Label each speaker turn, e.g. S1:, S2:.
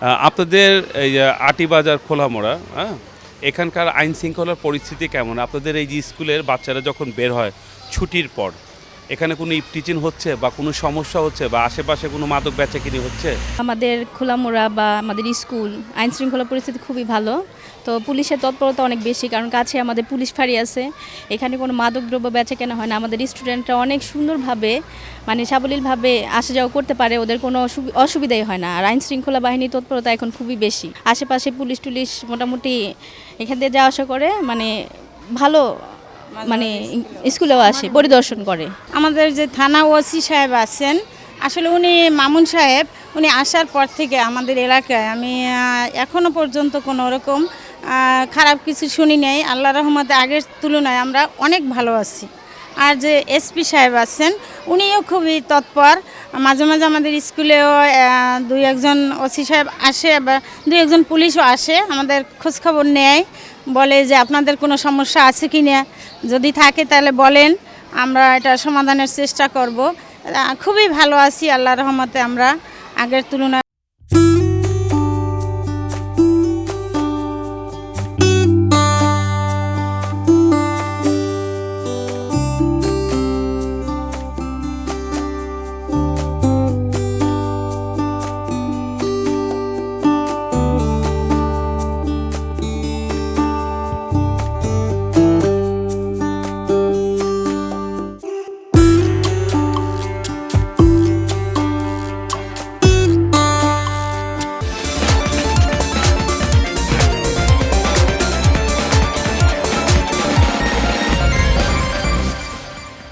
S1: আপনাদের এই আটিবাজার খোলামোড়া হ্যাঁ? এখানকার আইন শৃঙ্খলার পরিস্থিতি কেমন? আপনাদের এই যে স্কুলের বাচ্চারা যখন বের হয়, ছুটির পর এখানে কোনো ইপটিচিন হচ্ছে বা কোনো সমস্যা হচ্ছে বা আশেপাশে কোনো মাদক বেচাকিনি হচ্ছে?
S2: আমাদের খোলামোড়া বা আমাদের স্কুল আইন শৃঙ্খলা পরিস্থিতি খুবই ভালো। তো পুলিশের তৎপরতা অনেক বেশি, কারণ কাছে আমাদের পুলিশ ফাঁড়ি আছে। এখানে কোনো মাদকদ্রব্য বেচা কেনা হয় না। আমাদের স্টুডেন্টরা অনেক সুন্দরভাবে মানে সাবলীলভাবে আসা যাওয়া করতে পারে, ওদের কোনো অসুবি- অসুবিধাই হয় না। আর আইন শৃঙ্খলা বাহিনীর তৎপরতা এখন খুবই বেশি। আশেপাশে পুলিশ টুলিশ মোটামুটি এখান দিয়ে যাওয়া আসা করে মানে ভালো মানে স্কুলেও আসে। পরিদর্শন করে।
S3: আমাদের যে থানা ওসি সাহেব আছেন আসলে উনি মামুন সাহেব উনি আসার পর থেকে আমাদের এলাকায় আমি এখনও এখনও পর্যন্ত কোনো রকম খারাপ কিছু শুনি নাই। আল্লাহ রহমতে আগের তুলনায় আমরা অনেক ভালো আছি। আর যে এসপি সাহেব আছেন, উনিও খুবই তৎপর। মাঝে মাঝে আমাদের স্কুলেও দুই একজন ওসি সাহেব আসে বা দুই একজন পুলিশও আসে, আমাদের খোঁজখবর নেয়। বলে যে, আপনাদের কোনো সমস্যা আছে কি না? যদি থাকে তাহলে বলেন, আমরা এটা সমাধানের চেষ্টা করব। খুবই ভালো আছি আল্লাহ রহমতে আমরা আগের তুলনায়।